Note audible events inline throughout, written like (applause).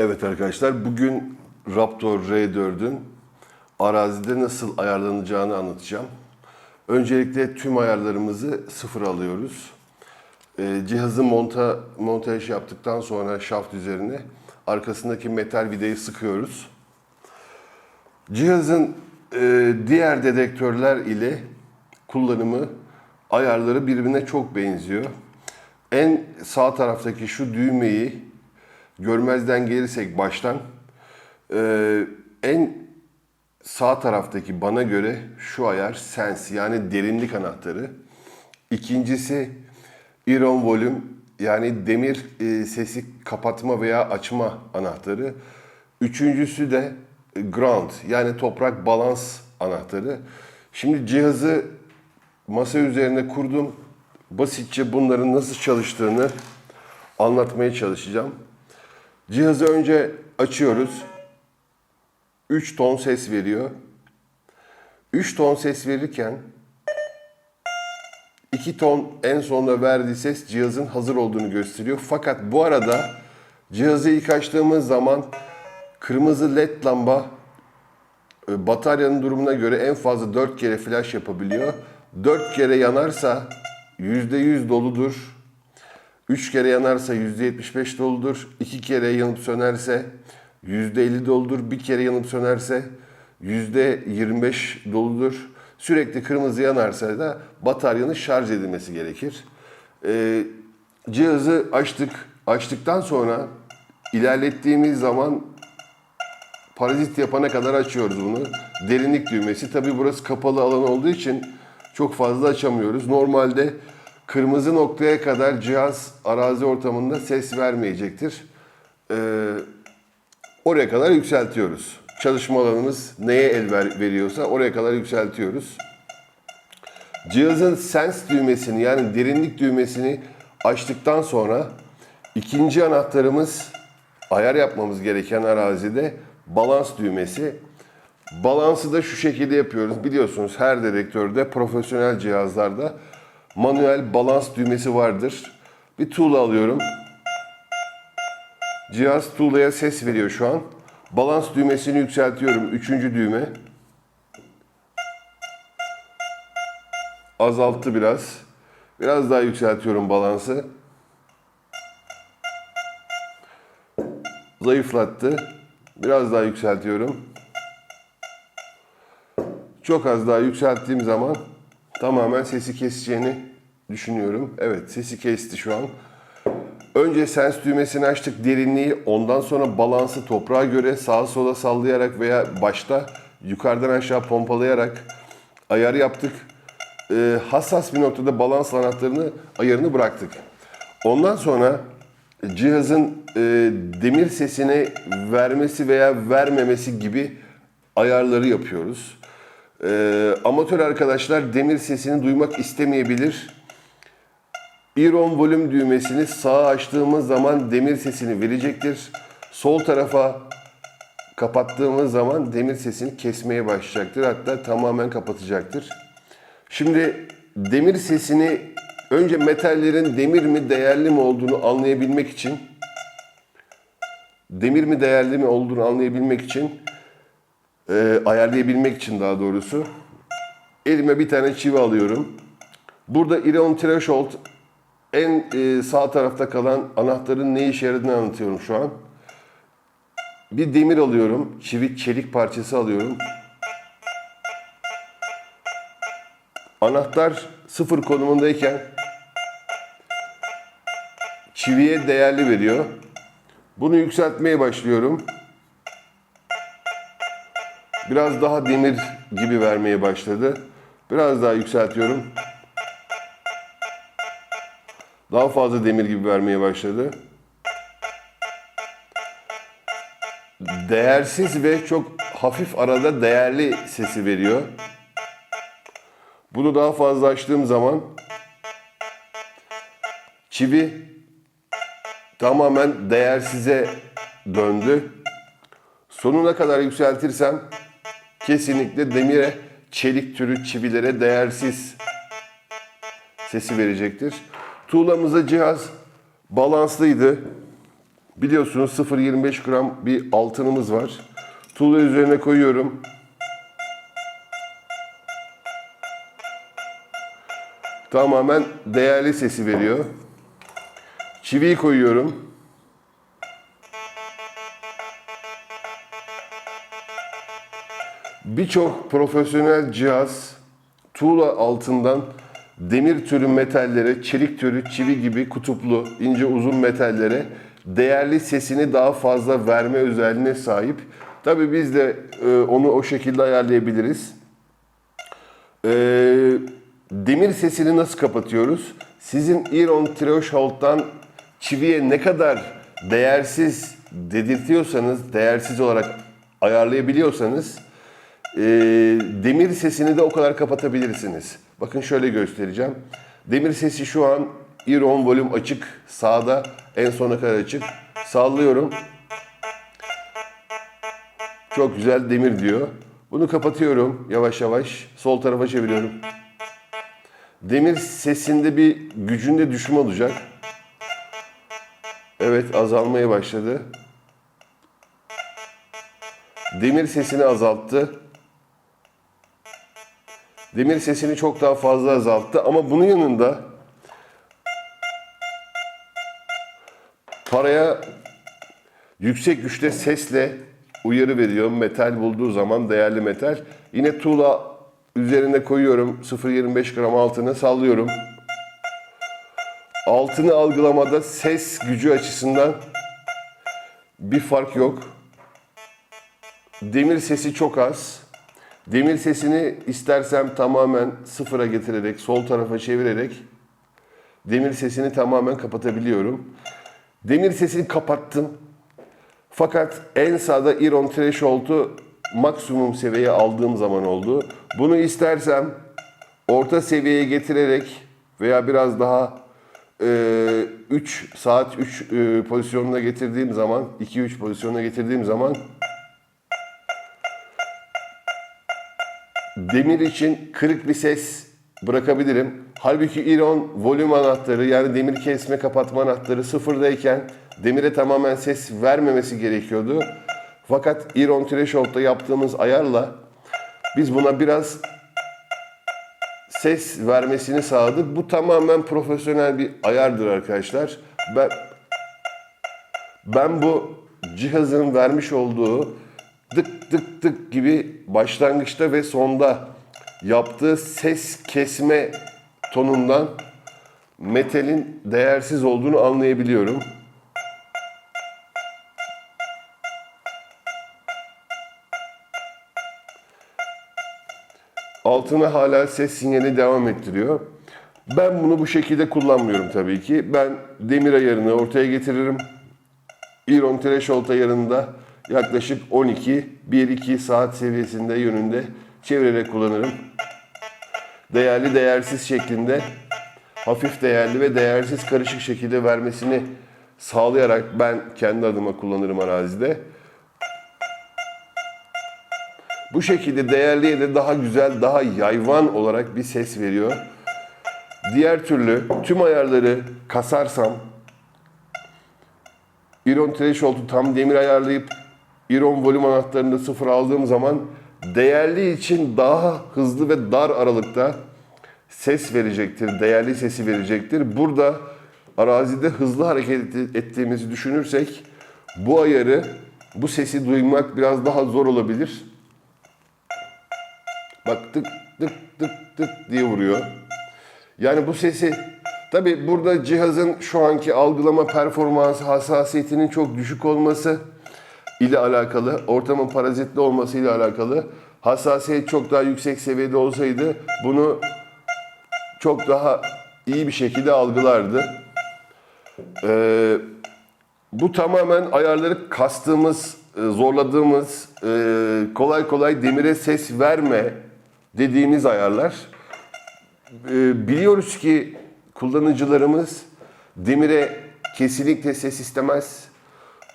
Evet arkadaşlar bugün Raptor R4'ün arazide nasıl ayarlanacağını anlatacağım. Öncelikle tüm ayarlarımızı sıfır alıyoruz. Ee, cihazı monta, montaj yaptıktan sonra şaft üzerine arkasındaki metal vidayı sıkıyoruz. Cihazın e, diğer dedektörler ile kullanımı ayarları birbirine çok benziyor. En sağ taraftaki şu düğmeyi görmezden gelirsek baştan e, en sağ taraftaki bana göre şu ayar sense yani derinlik anahtarı. İkincisi iron volume yani demir e, sesi kapatma veya açma anahtarı. Üçüncüsü de ground yani toprak balans anahtarı. Şimdi cihazı masa üzerine kurdum. Basitçe bunların nasıl çalıştığını anlatmaya çalışacağım. Cihazı önce açıyoruz. 3 ton ses veriyor. 3 ton ses verirken 2 ton en sonunda verdiği ses cihazın hazır olduğunu gösteriyor. Fakat bu arada cihazı ilk açtığımız zaman kırmızı led lamba e, bataryanın durumuna göre en fazla 4 kere flash yapabiliyor. 4 kere yanarsa %100 doludur. 3 kere yanarsa %75 doludur. 2 kere yanıp sönerse %50 doludur. Bir kere yanıp sönerse %25 doludur. Sürekli kırmızı yanarsa da bataryanın şarj edilmesi gerekir. Ee, cihazı açtık. Açtıktan sonra ilerlettiğimiz zaman parazit yapana kadar açıyoruz bunu. Derinlik düğmesi. Tabi burası kapalı alan olduğu için çok fazla açamıyoruz. Normalde kırmızı noktaya kadar cihaz arazi ortamında ses vermeyecektir. Ee, oraya kadar yükseltiyoruz. Çalışma alanımız neye el ver, veriyorsa oraya kadar yükseltiyoruz. Cihazın sense düğmesini yani derinlik düğmesini açtıktan sonra ikinci anahtarımız ayar yapmamız gereken arazide balans düğmesi. Balansı da şu şekilde yapıyoruz. Biliyorsunuz her dedektörde profesyonel cihazlarda manuel balans düğmesi vardır. Bir tuğla alıyorum. Cihaz tuğlaya ses veriyor şu an. Balans düğmesini yükseltiyorum. Üçüncü düğme. Azalttı biraz. Biraz daha yükseltiyorum balansı. Zayıflattı. Biraz daha yükseltiyorum. Çok az daha yükselttiğim zaman tamamen sesi keseceğini düşünüyorum. Evet sesi kesti şu an. Önce sens düğmesini açtık derinliği ondan sonra balansı toprağa göre sağa sola sallayarak veya başta yukarıdan aşağı pompalayarak ayar yaptık. Ee, hassas bir noktada balans anahtarını ayarını bıraktık. Ondan sonra cihazın e, demir sesini vermesi veya vermemesi gibi ayarları yapıyoruz. Ee, amatör arkadaşlar demir sesini duymak istemeyebilir. Iron volüm düğmesini sağa açtığımız zaman demir sesini verecektir. Sol tarafa kapattığımız zaman demir sesini kesmeye başlayacaktır. Hatta tamamen kapatacaktır. Şimdi demir sesini önce metallerin demir mi değerli mi olduğunu anlayabilmek için demir mi değerli mi olduğunu anlayabilmek için e, ayarlayabilmek için daha doğrusu elime bir tane çivi alıyorum. Burada Iron Threshold en e, sağ tarafta kalan anahtarın ne işe yaradığını anlatıyorum şu an. Bir demir alıyorum. Çivi çelik parçası alıyorum. Anahtar sıfır konumundayken çiviye değerli veriyor. Bunu yükseltmeye başlıyorum. Biraz daha demir gibi vermeye başladı. Biraz daha yükseltiyorum. Daha fazla demir gibi vermeye başladı. Değersiz ve çok hafif arada değerli sesi veriyor. Bunu daha fazla açtığım zaman çivi tamamen değersize döndü. Sonuna kadar yükseltirsem kesinlikle demire, çelik türü çivilere değersiz sesi verecektir. Tuğlamızda cihaz balanslıydı. Biliyorsunuz 0.25 gram bir altınımız var. Tuğla üzerine koyuyorum. Tamamen değerli sesi veriyor. Çiviyi koyuyorum. Birçok profesyonel cihaz tuğla altından demir türü metallere, çelik türü çivi gibi kutuplu, ince uzun metallere değerli sesini daha fazla verme özelliğine sahip. Tabii biz de e, onu o şekilde ayarlayabiliriz. E, demir sesini nasıl kapatıyoruz? Sizin Eon Threshold'dan çiviye ne kadar değersiz dedirtiyorsanız, değersiz olarak ayarlayabiliyorsanız e, demir sesini de o kadar kapatabilirsiniz. Bakın şöyle göstereceğim. Demir sesi şu an Eon volüm açık. Sağda en sona kadar açık. Sallıyorum. Çok güzel demir diyor. Bunu kapatıyorum yavaş yavaş. Sol tarafa çeviriyorum. Demir sesinde bir gücünde düşme olacak. Evet azalmaya başladı. Demir sesini azalttı. Demir sesini çok daha fazla azalttı ama bunun yanında paraya yüksek güçte sesle uyarı veriyor. Metal bulduğu zaman değerli metal. Yine tuğla üzerine koyuyorum. 0.25 gram altını sallıyorum. Altını algılamada ses gücü açısından bir fark yok. Demir sesi çok az. Demir sesini istersem tamamen sıfıra getirerek, sol tarafa çevirerek demir sesini tamamen kapatabiliyorum. Demir sesini kapattım. Fakat en sağda Eon Threshold'u maksimum seviyeye aldığım zaman oldu. Bunu istersem orta seviyeye getirerek veya biraz daha 3 saat 3 pozisyonuna getirdiğim zaman 2-3 pozisyonuna getirdiğim zaman demir için kırık bir ses bırakabilirim. Halbuki Eon volüm anahtarı yani demir kesme kapatma anahtarı sıfırdayken demire tamamen ses vermemesi gerekiyordu. Fakat Eon Threshold'da yaptığımız ayarla biz buna biraz ses vermesini sağladık. Bu tamamen profesyonel bir ayardır arkadaşlar. Ben ben bu cihazın vermiş olduğu tık tık tık gibi başlangıçta ve sonda yaptığı ses kesme tonundan metalin değersiz olduğunu anlayabiliyorum. Altına hala ses sinyali devam ettiriyor. Ben bunu bu şekilde kullanmıyorum tabii ki. Ben demir ayarını ortaya getiririm. Eon Threshold ayarında yaklaşık 12, 1-2 saat seviyesinde yönünde çevirerek kullanırım. Değerli değersiz şeklinde hafif değerli ve değersiz karışık şekilde vermesini sağlayarak ben kendi adıma kullanırım arazide. Bu şekilde değerliye de daha güzel, daha yayvan olarak bir ses veriyor. Diğer türlü tüm ayarları kasarsam Eon Threshold'u tam demir ayarlayıp Eon volüm anahtarını sıfır aldığım zaman değerli için daha hızlı ve dar aralıkta ses verecektir, değerli sesi verecektir. Burada arazide hızlı hareket ettiğimizi düşünürsek bu ayarı, bu sesi duymak biraz daha zor olabilir. Bak tık tık tık tık diye vuruyor. Yani bu sesi tabi burada cihazın şu anki algılama performansı hassasiyetinin çok düşük olması ile alakalı, ortamın parazitli olması ile alakalı. Hassasiyet çok daha yüksek seviyede olsaydı bunu çok daha iyi bir şekilde algılardı. Ee, bu tamamen ayarları kastığımız, e, zorladığımız, e, kolay kolay demire ses verme dediğimiz ayarlar. Ee, biliyoruz ki kullanıcılarımız demire kesinlikle ses istemez.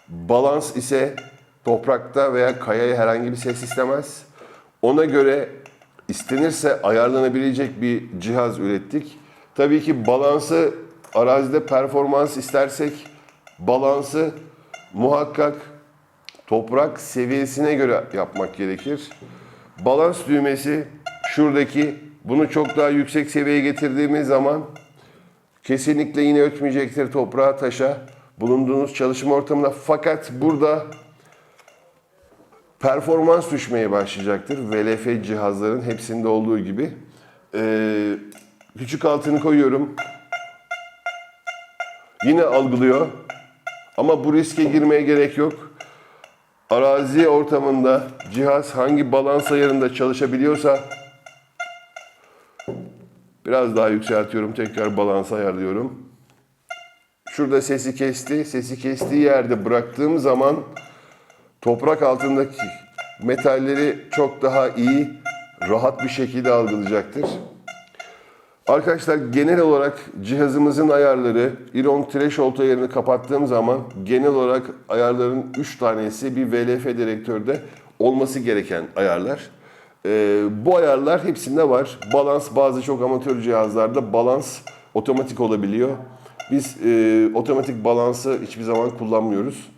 Balans ise toprakta veya kayaya herhangi bir ses istemez. Ona göre istenirse ayarlanabilecek bir cihaz ürettik. Tabii ki balansı arazide performans istersek balansı muhakkak toprak seviyesine göre yapmak gerekir. Balans düğmesi şuradaki bunu çok daha yüksek seviyeye getirdiğimiz zaman kesinlikle yine ötmeyecektir toprağa taşa bulunduğunuz çalışma ortamında. Fakat burada performans düşmeye başlayacaktır. VLF cihazların hepsinde olduğu gibi. Ee, küçük altını koyuyorum. Yine algılıyor. Ama bu riske girmeye gerek yok. Arazi ortamında cihaz hangi balans ayarında çalışabiliyorsa biraz daha yükseltiyorum. Tekrar balans ayarlıyorum. Şurada sesi kesti. Sesi kestiği yerde bıraktığım zaman toprak altındaki metalleri çok daha iyi, rahat bir şekilde algılayacaktır. Arkadaşlar genel olarak cihazımızın ayarları, Iron Threshold ayarını kapattığım zaman genel olarak ayarların 3 tanesi bir VLF direktörde olması gereken ayarlar. Ee, bu ayarlar hepsinde var. Balans bazı çok amatör cihazlarda balans otomatik olabiliyor. Biz e, otomatik balansı hiçbir zaman kullanmıyoruz.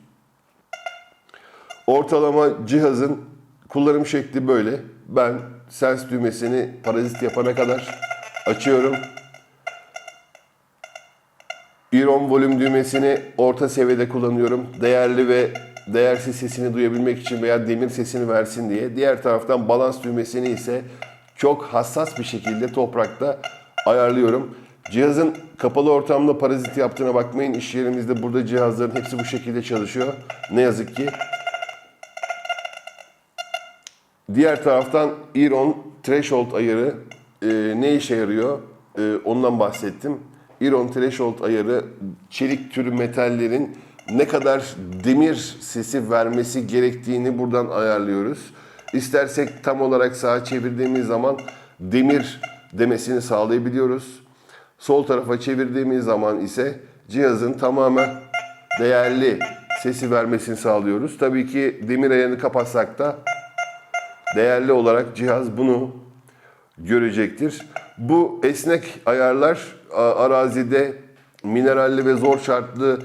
Ortalama cihazın kullanım şekli böyle. Ben sens düğmesini parazit yapana kadar açıyorum. Iron volüm düğmesini orta seviyede kullanıyorum. Değerli ve değersiz sesini duyabilmek için veya demir sesini versin diye. Diğer taraftan balans düğmesini ise çok hassas bir şekilde toprakta ayarlıyorum. Cihazın kapalı ortamda parazit yaptığına bakmayın. İş yerimizde burada cihazların hepsi bu şekilde çalışıyor. Ne yazık ki. Diğer taraftan Iron Threshold ayarı e, ne işe yarıyor? E, ondan bahsettim. Iron Threshold ayarı çelik türü metallerin ne kadar demir sesi vermesi gerektiğini buradan ayarlıyoruz. İstersek tam olarak sağa çevirdiğimiz zaman demir demesini sağlayabiliyoruz. Sol tarafa çevirdiğimiz zaman ise cihazın tamamen değerli sesi vermesini sağlıyoruz. Tabii ki demir ayarını kapatsak da değerli olarak cihaz bunu görecektir. Bu esnek ayarlar arazide mineralli ve zor şartlı,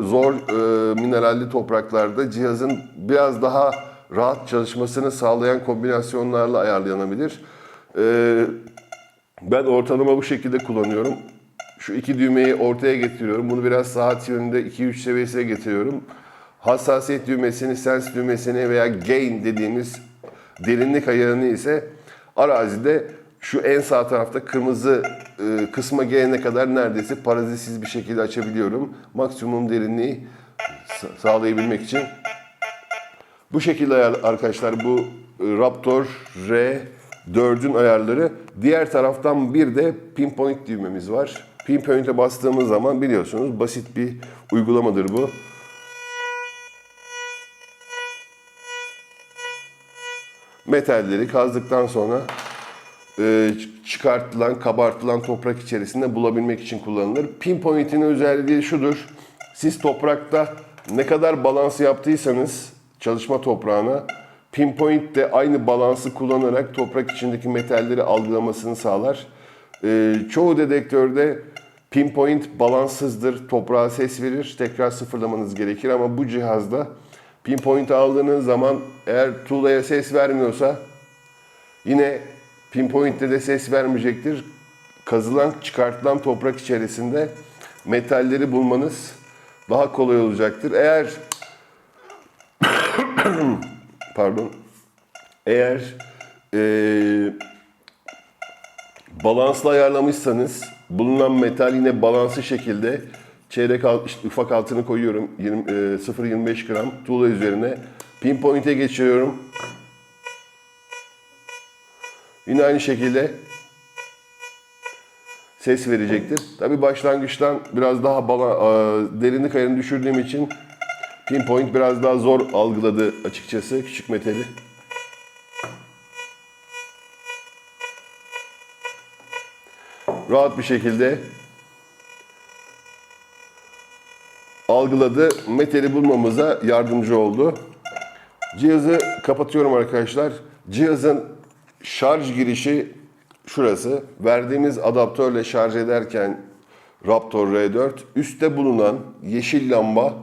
zor e, mineralli topraklarda cihazın biraz daha rahat çalışmasını sağlayan kombinasyonlarla ayarlanabilir. E, ben ortalama bu şekilde kullanıyorum. Şu iki düğmeyi ortaya getiriyorum. Bunu biraz saat yönünde 2-3 seviyesine getiriyorum. Hassasiyet düğmesini, sens düğmesini veya gain dediğimiz derinlik ayarını ise arazide şu en sağ tarafta kırmızı e, kısma gelene kadar neredeyse parazitsiz bir şekilde açabiliyorum. Maksimum derinliği sa- sağlayabilmek için. Bu şekilde ayar, arkadaşlar bu e, Raptor R4'ün ayarları. Diğer taraftan bir de pinpoint düğmemiz var. Pinpoint'e bastığımız zaman biliyorsunuz basit bir uygulamadır bu. Metalleri kazdıktan sonra e, çıkartılan, kabartılan toprak içerisinde bulabilmek için kullanılır. Pinpoint'in özelliği şudur. Siz toprakta ne kadar balans yaptıysanız çalışma toprağına pinpoint de aynı balansı kullanarak toprak içindeki metalleri algılamasını sağlar. E, çoğu dedektörde pinpoint balanssızdır, toprağa ses verir, tekrar sıfırlamanız gerekir ama bu cihazda pinpoint aldığınız zaman eğer tuğlaya ses vermiyorsa yine pinpoint'te de ses vermeyecektir. Kazılan, çıkartılan toprak içerisinde metalleri bulmanız daha kolay olacaktır. Eğer (coughs) pardon eğer eee balanslı ayarlamışsanız bulunan metal yine balanslı şekilde çeyrek alt, işte ufak altını koyuyorum 20, e, 0.25 gram tuğla üzerine pinpoint'e geçiriyorum. Yine aynı şekilde ses verecektir. Tabi başlangıçtan biraz daha bala, e, derinlik ayarını düşürdüğüm için pinpoint biraz daha zor algıladı açıkçası küçük metali. rahat bir şekilde algıladı. Metali bulmamıza yardımcı oldu. Cihazı kapatıyorum arkadaşlar. Cihazın şarj girişi şurası. Verdiğimiz adaptörle şarj ederken Raptor R4 üstte bulunan yeşil lamba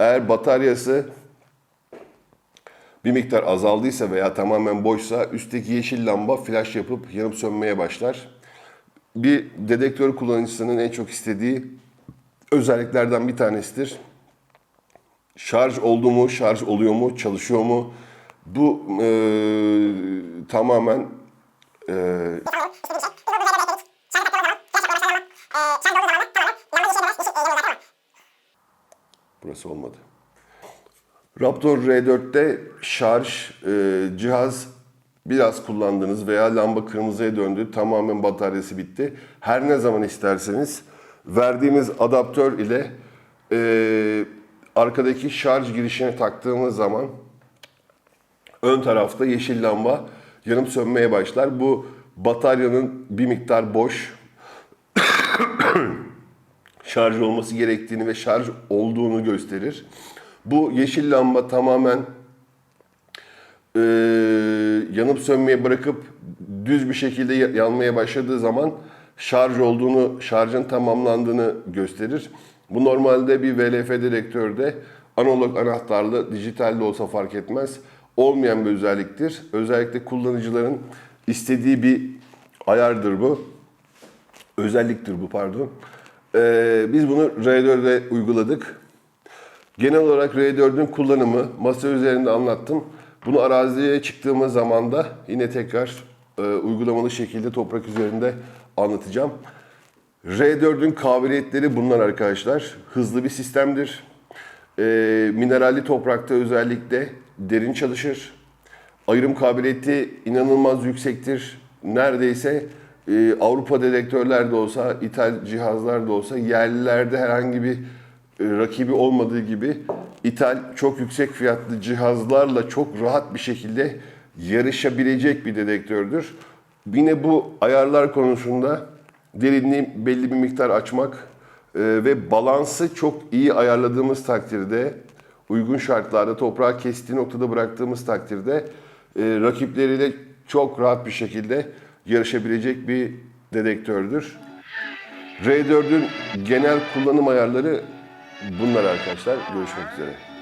Eğer bataryası bir miktar azaldıysa veya tamamen boşsa üstteki yeşil lamba flash yapıp yanıp sönmeye başlar. Bir dedektör kullanıcısının en çok istediği özelliklerden bir tanesidir. Şarj oldu mu, şarj oluyor mu, çalışıyor mu? Bu e, tamamen e, burası olmadı. Raptor R4'te şarj e, cihaz biraz kullandınız veya lamba kırmızıya döndü, tamamen bataryası bitti. Her ne zaman isterseniz verdiğimiz adaptör ile e, arkadaki şarj girişine taktığımız zaman ön tarafta yeşil lamba yanıp sönmeye başlar. Bu bataryanın bir miktar boş (coughs) şarj olması gerektiğini ve şarj olduğunu gösterir. Bu yeşil lamba tamamen e, yanıp sönmeye bırakıp düz bir şekilde ya- yanmaya başladığı zaman şarj olduğunu, şarjın tamamlandığını gösterir. Bu normalde bir VLF dedektörde analog anahtarlı, dijital de olsa fark etmez. Olmayan bir özelliktir. Özellikle kullanıcıların istediği bir ayardır bu. Özelliktir bu pardon. Ee, biz bunu R4'e uyguladık. Genel olarak R4'ün kullanımı masa üzerinde anlattım. Bunu araziye çıktığımız zaman da yine tekrar e, uygulamalı şekilde toprak üzerinde anlatacağım. R4'ün kabiliyetleri bunlar arkadaşlar. Hızlı bir sistemdir. E, mineralli toprakta özellikle derin çalışır. Ayrım kabiliyeti inanılmaz yüksektir. Neredeyse e, Avrupa dedektörlerde olsa, ithal cihazlarda olsa yerlilerde herhangi bir e, rakibi olmadığı gibi ithal çok yüksek fiyatlı cihazlarla çok rahat bir şekilde yarışabilecek bir dedektördür. Yine bu ayarlar konusunda derinliği belli bir miktar açmak e, ve balansı çok iyi ayarladığımız takdirde uygun şartlarda toprağı kestiği noktada bıraktığımız takdirde e, rakipleriyle çok rahat bir şekilde yarışabilecek bir dedektördür. R4'ün genel kullanım ayarları bunlar arkadaşlar. Görüşmek üzere.